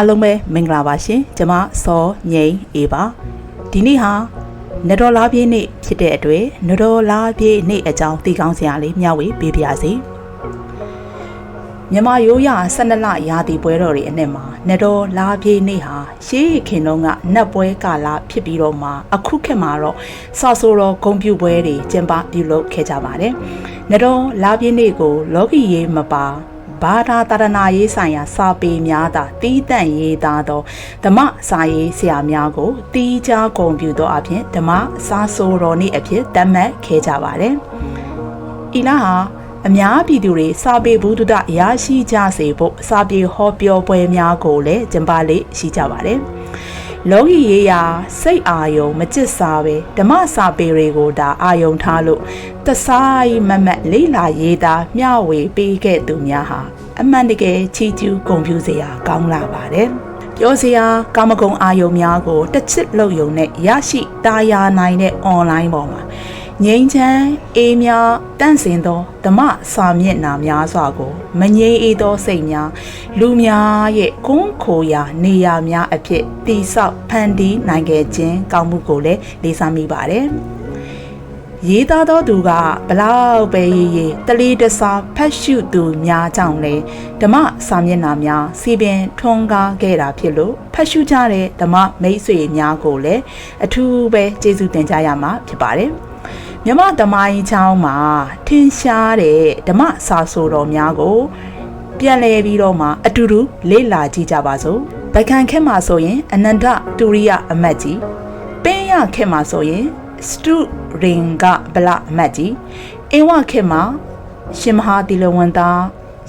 အားလုံးပဲမင်္ဂလာပါရှင်ကျွန်မစောငိမ့်အေးပါဒီနေ့ဟာနတော်လားပြည့်နေ့ဖြစ်တဲ့အတွက်နတော်လားပြည့်နေ့အကြောင်းသိကောင်းစရာလေးမျှဝေပေးပါရစေမြမရိုးရ12လရာသီပွဲတော်တွေအနှစ်မှာနတော်လားပြည့်နေ့ဟာရှေးခင်တုန်းကနတ်ပွဲကာလဖြစ်ပြီးတော့မှအခုခေတ်မှာတော့စာဆိုတော်ဂုံပြူပွဲတွေကျင်းပပြုလုပ်ခဲ့ကြပါတယ်နတော်လားပြည့်နေ့ကိုလောကီရေးမပါ ဘာသာတရဏရေးဆိုင်ရာစာပေများသာတီးတန့်ရေးသားသောဓမ္မစာရေးဆရာများကိုတီးခြားဂုဏ်ပြုသောအဖြစ်ဓမ္မစာဆိုတော်နေ့အဖြစ်သတ်မှတ်ခဲ့ကြပါတယ်။ဤလားဟာအများပြည်သူတွေစာပေဘုဒ္ဓရရှိကြစေဖို့စာပေဟောပြောပွဲများကိုလည်းကျင်းပလေ့ရှိကြပါတယ်။ လောကီရေးရာစိတ်အာယုံမကျစ်စားပဲဓမ္မစာပေတွေကိုဒါအာယုံထားလို့တဆိုင်မမတ်လေးလာရေးသားမျှဝေပေးခဲ့သူများဟာအမှန်တကယ်ချီးကျူးဂုဏ်ပြုစရာကောင်းလာပါတယ်ပြောစရာကာမဂုဏ်အာယုံများကိုတစ်ချစ်လုပ်ယုံနဲ့ရရှိတာယာနိုင်တဲ့ online ပေါ်မှာ ငြိမ်းချမ်းအေးမြတန့်စင်သောဓမ္မစာမျက်နှာများစွာကိုမငြိမ်းအေးသောစိတ်များလူများရဲ့ကွန်းခိုရာနေရာများအဖြစ်တိဆောက်ဖန်တီးနိုင်ခဲ့ခြင်းကောင်းမှုကိုလည်းလေးစားမိပါတယ်ရေးသားသောသူကဘလောက်ပဲရေးရေးတလီတစားဖတ်ရှုသူများကြောင့်လေဓမ္မစာမျက်နှာများစီပင်ထွန်းကားခဲ့တာဖြစ်လို့ဖတ်ရှုကြတဲ့ဓမ္မမိတ်ဆွေများကိုလည်းအထူးပဲကျေးဇူးတင်ကြရမှာဖြစ်ပါတယ် မြမသမိုင်းချောင်းမှာထင်ရှားတဲ့ဓမ္မစာဆိုတော်များကို ပြန်လဲပြီးတော့မှအတူတူလေ့လာကြည့်ကြပါစို့ဗိုက်ခံခက်မှာဆိုရင်အနန္တတူရိယအမတ်ကြီးပင်းရခက်မှာဆိုရင်စတုရင်ကဗလအမတ်ကြီးအင်းဝခေတ်မှာရှင်မဟာတိလဝန္တာ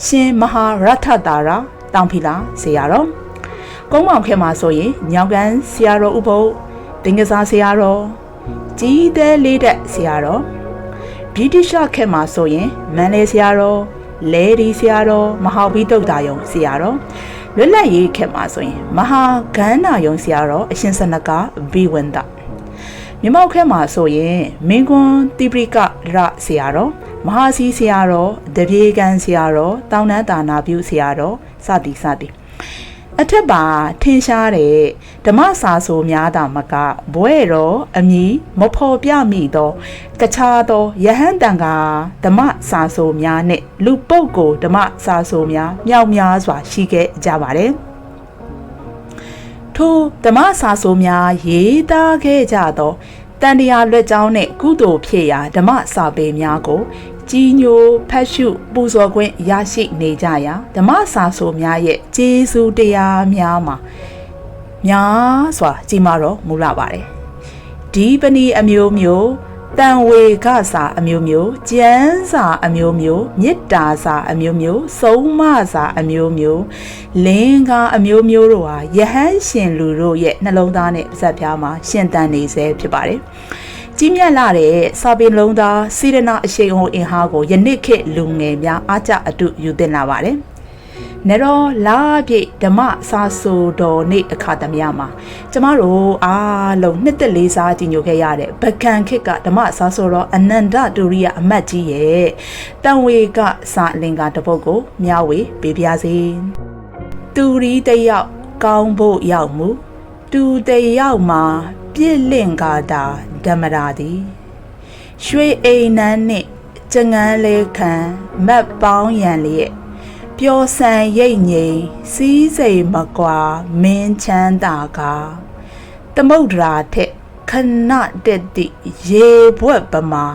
ရှင်မဟာရထတာရာတောင်ဖီလာဆရာတော်ကုန်းမောင်ခေတ်မှာဆိုရင်ညောင်ကန်ဆရာတော်ဥပုပ်တင်ကစားဆရာတော် ကြီးသေးလေးတဲ့ဆရာတော်ဗြိတိရှခေတ်မှာဆိုရင်မန်လေးဆရာတော်လဲဒီဆရာတော်မဟာဝိတုဒ္ဒါယုံဆရာတော်လွတ်လပ်ရေးခေတ်မှာဆိုရင်မဟာဂန္ဓာယုံဆရာတော်အရှင်စနကဘိဝန္တာမြမောက်ခဲမှာဆိုရင်မင်းကွန်းတိပရိကရဆရာတော်မဟာစီဆရာတော်တပြေကန်ဆရာတော်တောင်တန်းတာနာပြုဆရာတော်စသည်စသည် အထက်ပါထင်ရှားတဲ့ဓမ္မစာဆိုများတာမကဘွဲ့တော်အမိမဖော်ပြမိသောတခြားသောယဟန်တန်ကဓမ္မစာဆိုများနဲ့လူပုဂ္ဂိုလ်ဓမ္မစာဆိုများမြောက်များစွာရှိခဲ့ကြပါတယ်။ထိုဓမ္မစာဆိုများရေးသားခဲ့ကြသောတန်တရားလွတ်ကြောင်းနှင့်ကုသိုလ်ဖြစ်ရာဓမ္မစာပေများကို ကြီးညိုဖတ်ရှုပူဇော်ခွင့်ရရှိနေကြရာဓမ္မစာဆိုများရဲ့ကျေးဇူးတရားများမှာများစွာကြီးမားတော်မူလာပါတယ်ဒီပဏီအမျိုးမျိုးတန်ဝေကစာအမျိုးမျိုးကျမ်းစာအမျိုးမျိုးမေတ္တာစာအမျိုးမျိုးဆုံးမစာအမျိုးမျိုးလင်္ကာအမျိုးမျိုးတို့ဟာယဟန်ရှင်လူတို့ရဲ့နှလုံးသားနဲ့ပါးစပ်ပြားမှာရှင်တန်နေစေဖြစ်ပါတယ် ကြီးမြတ်လာတဲ့စာပင်လုံးသားစေရနာအရှိန်ဟုန်အင်ဟာကိုယနေ့ခေတ်လူငယ်များအားကြအတုယူသင့်လာပါတယ်နေတော့လာပြည့်ဓမ္မစာဆိုတော်နေ့အခါသမယမှာကျမတို့အားလုံးနှစ်သက်လေးစားကြည်ညိုခဲ့ရတဲ့ဗကံခစ်ကဓမ္မစာဆိုတော်အနန္တဒုရိယအမတ်ကြီးရဲ့တန်ဝေကစာလင်္ကာတပုတ်ကိုမျှဝေပေးပါစေသူရီတယောက်ကောင်းဖို့ရောက်မှု သူတယောက်မှာ ပြည့်လင့်ကာတာဓမ္မရာသည်ရွှေအိမ်နန်းနှင့်ကျငန်းလေးခံမတ်ပေါင်းရန်လျက်ပျော်ဆန်ရိတ်ငိမ်စီးစိမ်မကွာမင်းချမ်းသာကသမုဒ္ဒရာထက်ခဏတက်သည့်ရေဘွက်ပမာ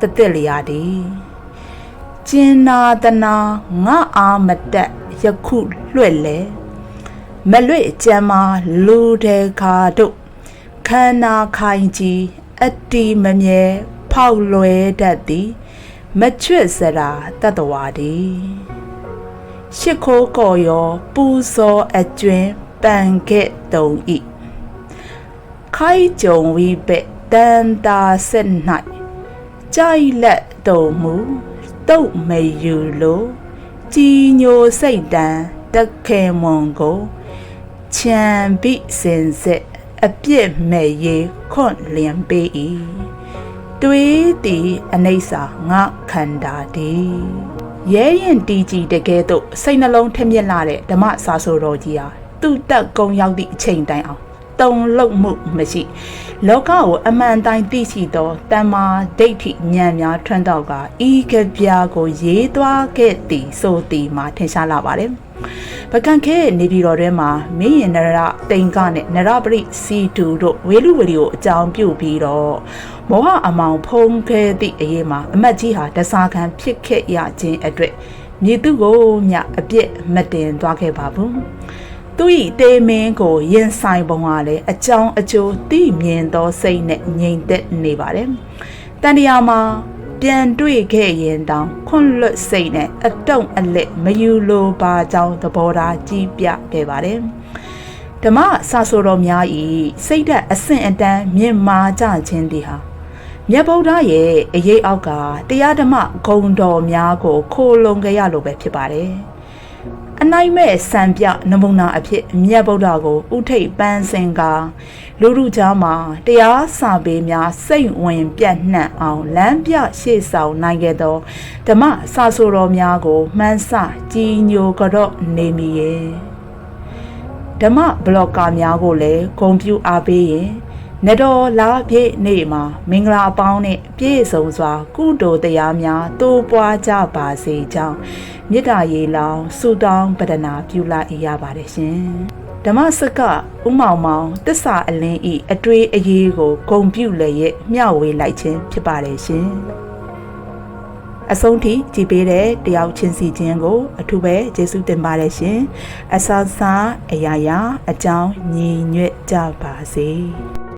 တသက်လျာဒီကျင်နာတနာငါအာမတက်ယခုလွှဲ့လေမလွဲ့ကြမ်းမာလူတဲ့ခါတို့ ခန္ဓာခိုင်ကြီးအတီမမြဲဖောက်လွဲတတ်သည်မချွတ်စရာတတ္တဝါဒီရှ िख ိုးကော်ရောပူဇော်အကျွင်းပန်ခဲ့တုံဤခိုင်ကြုံဝိပဲ့တန်တာဆက်၌ကြိုက်လက်တုံမူတုတ်မေယူလိုကြည်ညိုစိတ်တန်တက်ခဲမွန်ကိုချံပိစင်ဆက် အပြစ်မဲ့ရေခွန့်လျံပေး၏တွေးသည်အနိစ္စငါခန္ဓာဒီရဲရင်တီကြည်တကယ်တော့စိတ်နှလုံးထက်မြက်လာတဲ့ဓမ္မစာဆိုတော်ကြီးဟာသူ့တက်ကုံရောက်သည့်အချိန်တိုင်အောင်တုံလုံးမှုမရှိလောကကိုအမှန်တိုင်းသိရှိသောတမ္မာဒိဋ္ဌိဉာဏ်များထွန်းတော့ကဤကပြာကိုရေးသွားခဲ့သည်ဆိုသည်မှာထင်ရှားလာပါတယ် ပကံခဲနေပြည်တော်ထဲမှာမင်းရင်နရတိန်ကနဲ့နရပရိစီတူတို့ဝေလူဝေလီကိုအကြောင်းပြုပြီးတော့မောဟအမောင်ဖုံးခဲသည့်အရေးမှာအမတ်ကြီးဟာတစားခံဖြစ်ခဲ့ရခြင်းအတွက်မြေသူကိုမြအပြစ်မတင်သွားခဲ့ပါဘူးသူ၏တေမင်းကိုရင်ဆိုင်ပုံကလည်းအကြောင်းအကျိုးသိမြင်သောစိတ်နဲ့ငြိမ်သက်နေပါတယ်တန်တရာမှာ ပြန်တွေ့ခဲ့ရင်တောင်ခွန့်လွတ်စိတ်နဲ့အတုံအလက်မယူလိုပါကြောင်းသဘောထားကြီးပြခဲ့ပါတယ်ဓမ္မဆာဆိုတော်များဤစိတ်ဓာတ်အဆင့်အတန်းမြင့်မာကြခြင်းတည်ဟာမြတ်ဗုဒ္ဓရဲ့အရေးအောက်ကတရားဓမ္မဂုံတော်များကိုခိုလုံကြရလို့ပဲဖြစ်ပါတယ်အ နိုင်မဲ့စံပြနမုနာအဖြစ်မြတ်ဗုဒ္ဓကိုဥထိတ်ပန်းစင်ကလူလူကြားမှာတရားစာပေများစိတ်ဝင်ပြတ်နှံ့အောင်လမ်းပြရှေ့ဆောင်နိုင်ခဲ့သောဓမ္မစာဆိုတော်များကိုမှန်းဆကြီးညိုကြော့နေမိရဲ့ဓမ္မဘလော့ကာများကိုလည်းဂုံပြူအားပေးရင် နတော်လာပြည့်နေ့မှာမင်္ဂလာအပေါင်းနဲ့ပြည့်စုံစွာ ကုသိုလ်တရားများတိုးပွားကြပါစေကြောင်းမေတ္တာရေလောင်းဆုတောင်းပတနာပြုလိုက်ရပါတယ်ရှင်ဓမ္မစကဥမောင်မောင်တစ္ဆာအလင်းဤအတွေ့အရေးကိုဂုံပြုလည်းရဲ့မျှဝေလိုက်ခြင်းဖြစ်ပါတယ်ရှင်အဆုံးထိကြည်ပေးတဲ့တယောက်ချင်းစီခြင်းကို အထူးပဲကျေးဇူးတင်ပါတယ်ရှင်အဆဆာအရာရာအကြောင်းညီညွတ်ကြပါစေ